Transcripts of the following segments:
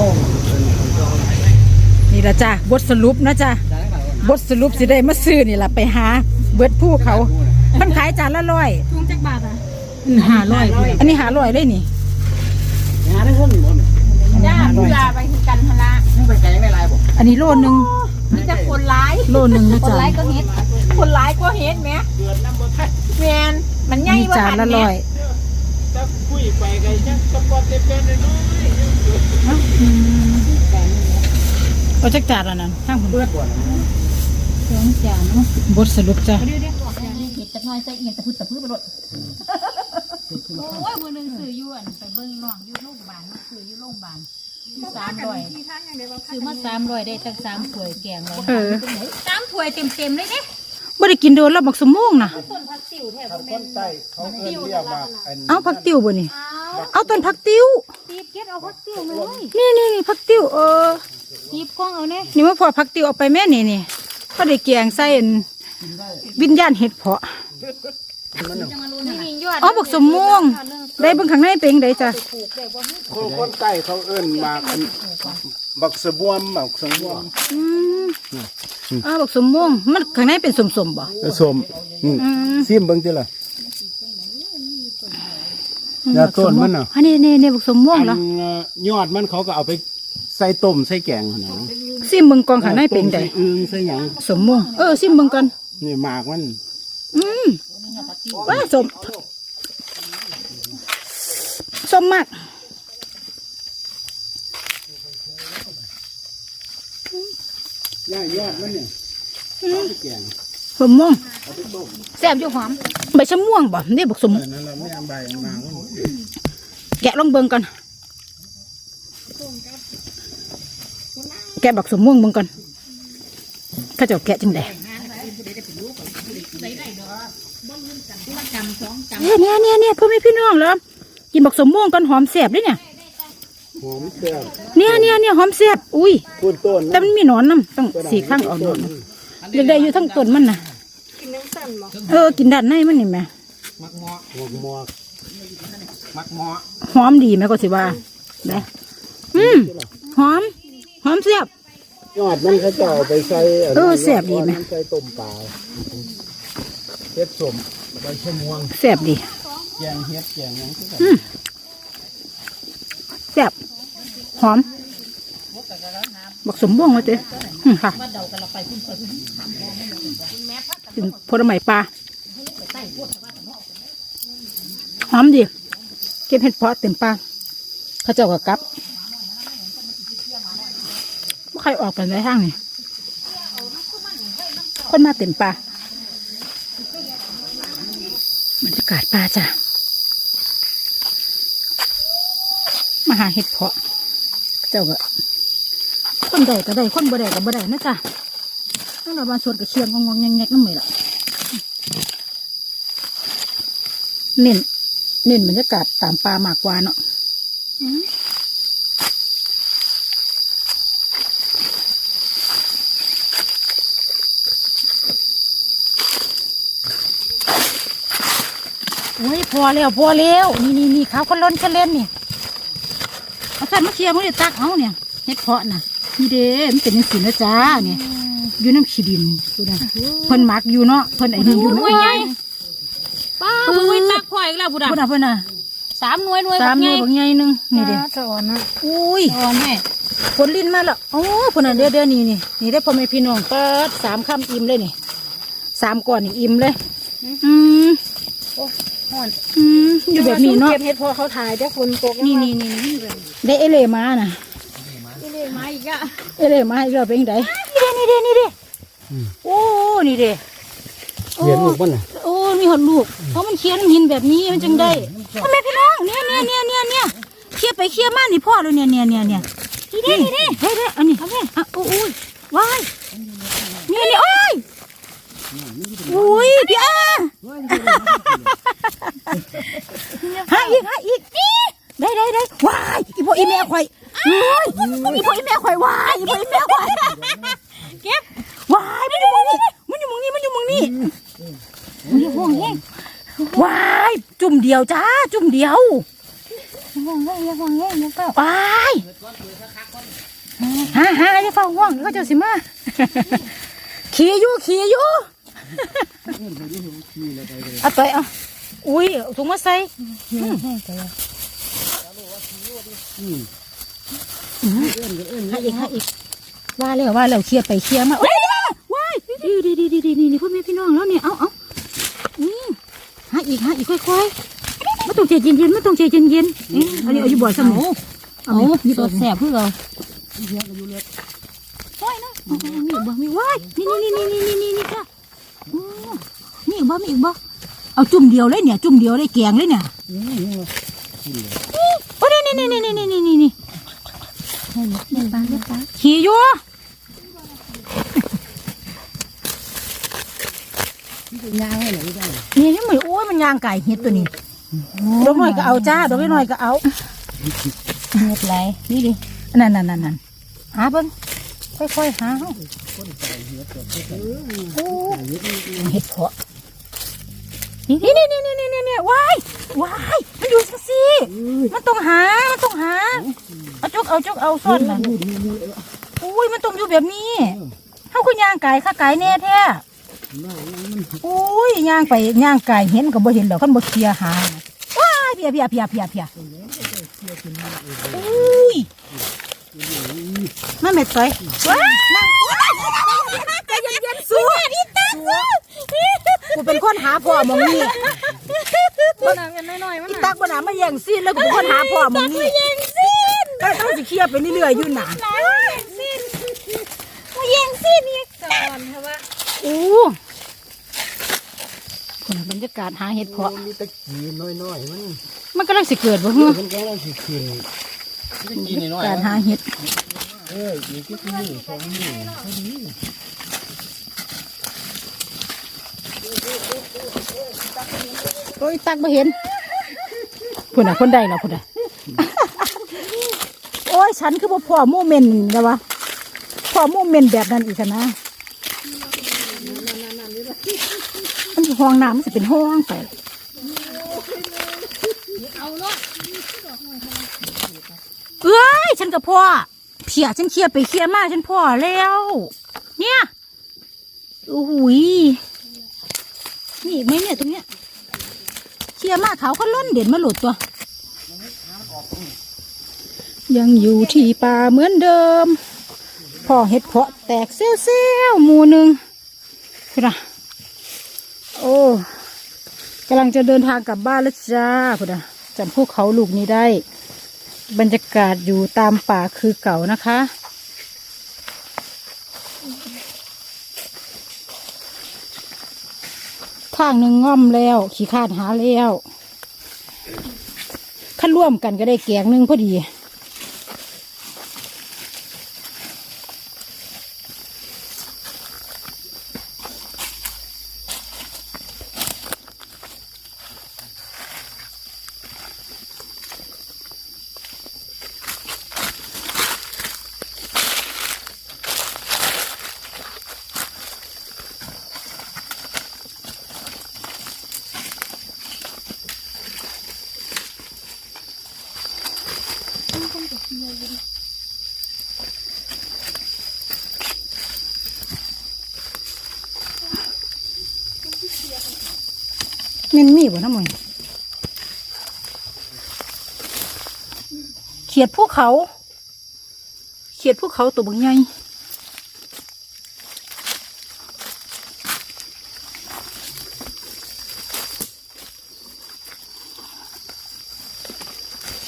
ห้องนี่ละจ้ะบทสรุปนะจ้ะบทสรุปสิได้มาซื้อนี่ล่ะไปหา เบิดผู้เขามันขายจานละร้อยทุ่งจักบาทอะห้าร้อยอันนี้หาร้อยเลยนี่หาได้คนบ่จ้าเวลาไปคือกันพละนี่ไปไกลไม่ไรบ่อันนี้โลนึงมีแต่คนร้ายโลนึงนะคนจ๊ะร้ายก็เฮ็ดคนร้ายก็เฮ็ดแหม่แมนมันใหอัญ่นนี้บ่จานทันละแหม่ร้อ ยถ้าคุยไปไงจังสปอร์ตเป็นน้อยเอาจักจานละนั้นข้างผมเบื่อก่อนสองจานเนาะบทสรุปจ้ะเดี๋ยวเดี๋ยวบอกอย่างนี้เห็ดจักหน้อยใส่เอียงตะพื้นตะพื้นไปหมดโอ้ยมือหนึงซื้ออยู่อันไปเบิ่งน้องอยู่โรงพยาบาลมาซื้ออยู่โรงพยาบาลสามร้อยซื้อมาสามร้อยได้ตั้งสามถ้วยแกงเลยเออสามถ้วยเต็มเต็มๆเลยเด้ บ่ได้กินโดนแล้วบักสมม่วงน่ะต้นพักติวแทบๆคนใต้เขาเอิ้นเรียกว่าอันเอาผักติ้วบ่นี่เอาเอาต้นผักติ้ว ตีบเก็ดเอาพักติวเลยนี่นี่นี่ผักติ้วเออ ตีบกล้องเอาเนี่ยนี่มาพอผักติ้วเอาไปแม่นี่นี่ก็ได้แกงใส่อันวิญญาณเห็ดเพาะนี่นี่ยอดอ๋อบักสมม่วง ได้เบิ่งข้างในเป็นจั่งใดจ้ะคนคนใต้เขาเอิ้นมาอัน บักสะบวมบักสะบวมอืมอ๋อบักสมม่วงมันข้างในเป็นสมๆบ่ผสมอืมอืมซิมเบิ่งติล่ะ ยาต้นมันน่ะ อันนี้นี่นี่บักสมม่วงอันเหรอยอดมันเขาก็เอาไปใส่ต้มใส่แกงหั่นน่ะซิมเบิ่งกองข้างในเป็นจั่งใดต้มใส่อึ่งใส่หยังสมม่วงเออซิมเบิ่งก่อนนี่หมากมันอืมว่าสมสมมาก ย่ายอดมันเนี่ยเอาไปแกงสมม่วงแซ่บอยู่หอมใบชะม่วงบ่นี่บักสมเออนั่นเราไม่เอาใบหมากมันแกะลองเบิ่งก่อน แกะบักสมม่วงเบิ่งก่อนเข้าเจ้าแกะจังไดเนี่ยเนี่ยเนี่ยเนี่ยพ่อแม่พี่น้องเหรอกินบักสมม่วงก่อนหอมแซ่บด้วยเนี่ย หอมแซ่บเนี่ยเนี่ยเนี่ยหอมแซ่บอุ้ยพูดต้นแต่มันมีหนอนน้ำต้องสีข้างเอาหนอนเด็กได้อยู่ทั้งต้นมันน่ะเออกินด้านในมันนี่แหม่มักหมอกหมวกหมวกมักหมอกหอมดีไหมก็สิว่าได้อืมหอมหอมแซ่บยอดมันเขาจะเอาไปใส่นนั้นเออแซ่บดีไหมยอมันใส่ต้มปลาเฮ็ดสมใบชะม่วงแซ่บดีแกงเฮ็ดแกงหยังคือกัน แซ่บหอมบักสมบ่วงมาเจ้อืมค่ะกินผลไม้ปลาหอมดีเก็บเห็ดเพาะเต็มปลาเขาเจ้าก็กลับไม่ใครออกกันในห้างนี่คนมาเต็มปลาบรรยากาศปลาจ้ะ มาหาเห็ดเพาะ เจ้าก็คนใดก็ได้คนบ่ได้ก็บ่ได้นะจ๊ะนั่นเราบานสวนกับเชียงงงๆแงกๆนั่นเหมือนละเน้นเน้นบรรยากาศตามป่ามากกว่าเนาะโอ้ยพอแล้วพอแล้วนี่นี่นี่ขาวคนล้นคนเล่นนี่ เอาสันมาเคลียร์มันจะตักเอาเนี่ยเฮ็ดเพาะน่ะนี่เด้มันเป็นจังซี่นะจ้าเนี่ยอยู่น้ำขี้ดินดูนะเพิ่นมักอยู่เนาะเพิ่นไอ้นี่อยู่เนาะป้ามึงไม่ตักพ่ออีกแล้วบุดาเพิ่นน่ะเพิ่นน่ะสามหน่วยหน่วยสามไงนี่บางใหญ่หนึงนี่เด้สอนนะอุ้ยสอนแม่ผลลิ้นมาแล้วโอ้เพิ่นน่ะเด้อเด้อนี่นี่นี่ได้อพ่อแม่พี่น้องเปิดสามคำอิ่มเลยนี่สามก้อนนี่อิ่มเลยอืม ห่อนอืมอยู่แบบนี้เนาะเก็บเห็ดพอเขาถ่ายแต่ฝนตกนี่นี่นี่นี่ได้เอเลมาน่ะนี่เลยมาอีกอะเอเลมาอีกแล้วเป็นไงนี่เด้นี่เด้นี่เด้โอ้นี่เด้เขียนลูกมันน่ะโอ้มีหดลูกเพราะมันเคี้ยนหินแบบนี้มันจึงได้พ่อแม่พี่น้องเนี่ยเนี่ยเนี่ยเนี่ยเนี่ยเคี้ยไปเคี้ยมานี่พ่อเลยเนี่ยเนี่ยเนี่ยเนี่ยนี่นี่นี่เฮ้ยเด้ออันนี้อะโอ้ยว้ายนี่นี่โอ้ย อุ้ยพี่อาหาอีกหาอีกได้ได้ได้วายอีพ่ออีแม่ข่อยอุ้ยอีพ่ออีแม่ข่อยวายอีพ่ออีแม่ข่อยเก็บวายมันอยู่มึงนี่มันอยู่มึงนี่มันอยู่มึงนี่มันอยู่ห่วงแห้งวายจุ่มเดียวจ้าจุ่มเดียวห่วงแห้งห่วงแห้งนะก็วายหาหาอย่าเฝ้าห่วงก็เจ้าสิมาขี่อยู่ขี่อยู่ เอาต่อยเอาอุ้ยเอาถุงมาใส่อืมหาอีกหาอีกว่าแล้วว่าแล้วเคลียร์ไปเคลียร์มาโอ้ยว้ายดีดีดีดีดีนี่พ่อแม่พี่น้องแล้วเนี่ยเอาเอาอืมหาอีกหาอีกค่อยๆไม่ต้องใจเย็นๆไม่ต้องใจเย็นๆเอ๊ะอันนี้เอาอยู่บ่อสมุนเอาสดแสบเพื่อเราโอ้ยนะเอาเอามีอีกบ่มีว้ายนี่นี่นี่นี่นี่นี่นี่ค่ะ โอ้มีอีกบ่มีอีกบ่เอาจุ่มเดียวเลยเนี่ย จุ่มเดียวเลยแกงเลยเนี่ยโอ้นี่นี่นี่นี่นี่นี่นี่นี่ขี่อยู่ย่างให้หน่อยได้นี่ยังไม่โอ้ยมันยางไก่เห็ดตัวนี้ดอกน้อยก็เอาจ้าดอกน้อยก็เอาเม็ดไรนี่ดินั่นนั่นนั่นนั่นหาเบิ่งค่อยๆหา เฮาโอ้เห็ดเพาะนี่นี่นี่นี่นี่นี่นี่วายวายมันอยู่จังซี่มันต้องหา มันต้องหา เอาจุกเอาจุกเอาซ่อนน่ะอุ้ยมันต้องอยู่แบบนี้เฮาคือย่างไก่ข้าไก่แน่แท้อุ้ยย่างไปย่างไก่เห็นก็บ่เห็นดอกคันบ่เคลียร์หาว้ายเพียเพียเพียเพียเพียอุ้ยนั่นแม่ต้อยว้ายนั่ง กูเป็นคนหาพ่อหมองนี่น้ำกันน้อยๆมันอีตักบนามาแย่งซีนแล้วกูเป็นคนหาพ่อหมองนี่แย่งซีนก็ต้องสิเคลียร์ไปเรื่อยๆอยู่น่ะมาแย่งสินี่สอนเพราะว่าโอ้คนบรรยากาศหาเห็ดเพาะมีตะกี้น้อยๆมันมันก็เลยสิเกิดบ่เฮ้อมันก็เราสิขึ้นตะกี้น้อยการหาเห็ดเอออีกที่นี่สองนี่ โอ้ยตักบ่เห็นพุ่นน่ะคนใดเนาะพุ่นน่ะโอ้ยฉันคือบ่พ่อโมเมนต์นะวะพ่อโมเมนต์แบบนั้นอีกนะมันห้องน้ำมันสิเป็นห้องไปเอ้ยฉันกับพ่อเพียฉันเคลียร์ไปเคลียร์มาฉันพ่อแล้ว เนี่ยโอ้โหยนี่ไหมเนี่ยตรงเนี้ย เคลียมากเขาก็ล่นเด่นมาหลุดตัว ยังอยู่ที่ป่าเหมือนเดิมพ่อเห็ดเพาะแตกเซลเซลหมูหนึ่งคือนะโอ้กำลังจะเดินทางกลับบ้านแล้วจ้าคุณนะจำพวกเขาลูกนี้ได้ บรรยากาศอยู่ตามป่าคือเก่านะคะ ข้างหนึ่งง่อมแล้ว ขี้คาดหาแล้วขั้นร่วมกันก็ได้แกงหนึ่งพอดี บ่นะมึงเขียดภูเขา เขียดภูเขาตัวบางใหญ่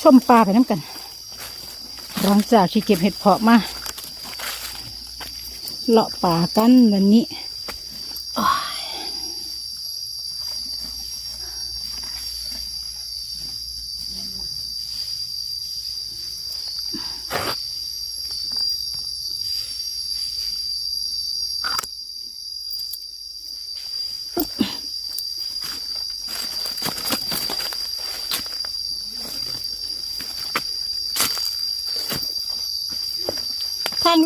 ชมปลาไปน้ำกันหลังจากที่เก็บเห็ดเพาะมาเลาะป่ากันวันนี้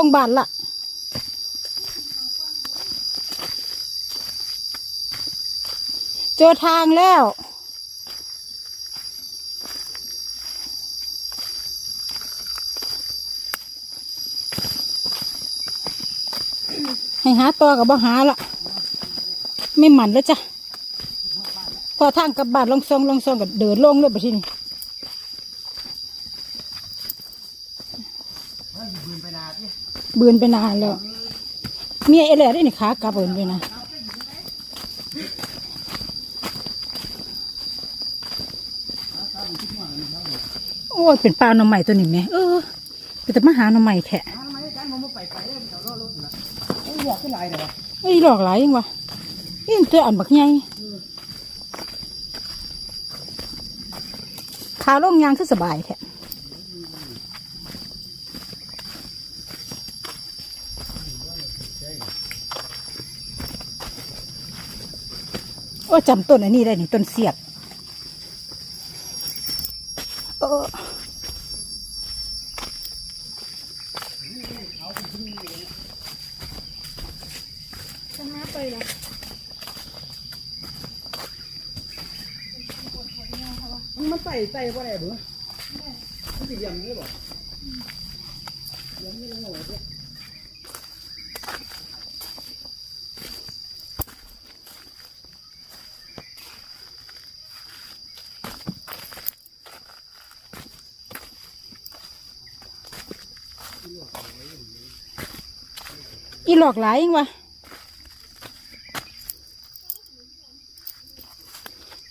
รงพยาบาลละเจอทางแล้ว ให้หาต่อกับบ่หาละไม่หมันแล้วจ้ะ พอทางกลับบ้านลองซองลองซองกับเดินลงเลยไปที่นี่บืนไปนาที่ บืนไปนานแล้ว เมียเอแหล่ได้นี่ขากลับเบินไปนะโอ้ยเป็นปลาหน่อใหม่ตัวนี้ไหมเออเป็นแต่มาหาหน่อใหม่แท้ทำไมกันผมไปไปเล่นเดี๋ยวรอรถนะโอ้ยบอกขึ้นหลายเดี๋ยวเอ้ยหลอกหลายยังวะยิ่งเจออันบักใหญ่ขาลงยางคือสบายแท้ โอ้จำต้นอันนี้ได้นี่ต้นเสียดเออมันใส่ใส่บ่ได้บ่มันสิเยี่ยมเลยบ่ อีหลอกหลายยังวะ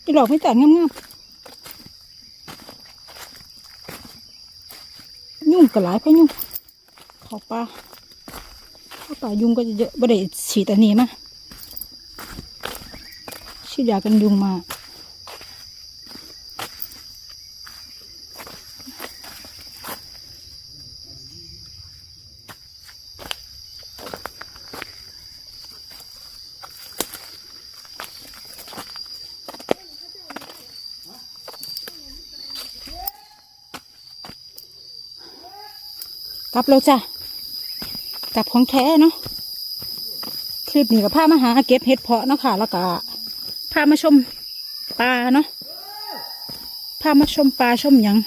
อีหลอกไม่แต่งงามๆยุ่งก็หลายเพราะยุ่งเขาปลาเขาปลายุงก็จะเยอะบ่ได้ฉีดอันนี้มาฉีดยากันยุงมา กลับแล้วจ้ะกลับของแท้เนาะคลิปนี้ก็พามาหาเก็บเห็ดเพาะเนาะค่ะ แล้วก็พามาชมปลาเนาะพามาชมปลาชมยัง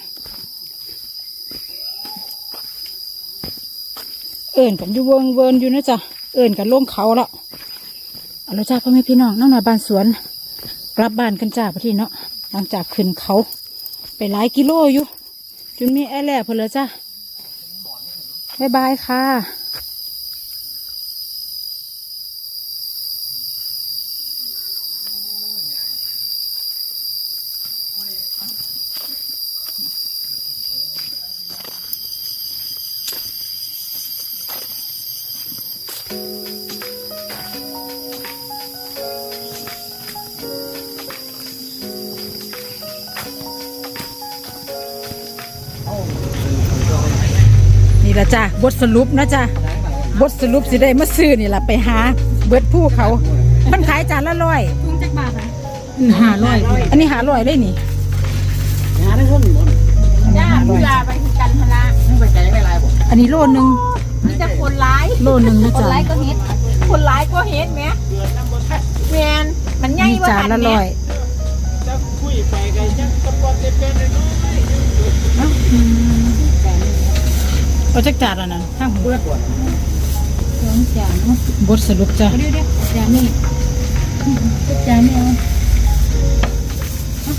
เอิ่นกันอยู่เวิงเวินอยู่นะจ๊ะเอิ่นกันลงเขาแล้วเอาละจ้าพ่อแม่พี่น้องน้องนาบ้านสวนกลับบ้านกันจ้าพอทีเนาะหลังจากขึ้นเขา ไปหลายกิโลอยู่จนมีแอร์แล่เพนเลยจ้า บ๊ายบายค่ะ นี่ละจ้ะบทสรุปนะจ้ะบทสรุปสิได้มาซื้อนี่ละไปหา เบิดผู้เขามันขายจานละร้อยทุ่งจักบาทอะหาร้อยอันนี้หาร้อยเลยนี่งานได้คนบ่จ้าพุลาไปคือกันพละมันไปไกลไม่ไรบ่อันนี้โลนึงมีแต่คนร้ายโลนึงนะคนจ๊ะร้ายก็เฮ็ดคนร้ายก็เฮ็ดแหมแมนมันใหญ่นี่บ่จานทันละแหมร้อยจะคุยไปกันจังตะปอนเป็นๆน้อย เอาจักจานละนะข้างหัวเบื่อปวดสองจานเนาะบทสรุปจ้ะเดี๋ยวเดี๋ยวจานนี้จานนี้เอา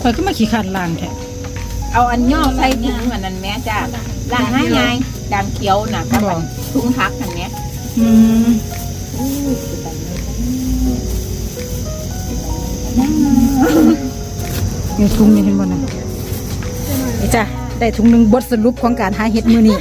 ข่อยก็มาขี่ขันล่างแท้เอาอันย่อใส่ถุงอันนั้นแม่จ้าล้างให้ไงดำเขียวน่ะกับอันถุงพักอันเนี้ยอืมมีถุงนี่เห็นบ่นะนี่จ้ะ ได้ถุงหนึ่งบทสรุปของการหาเห็ดมือนี้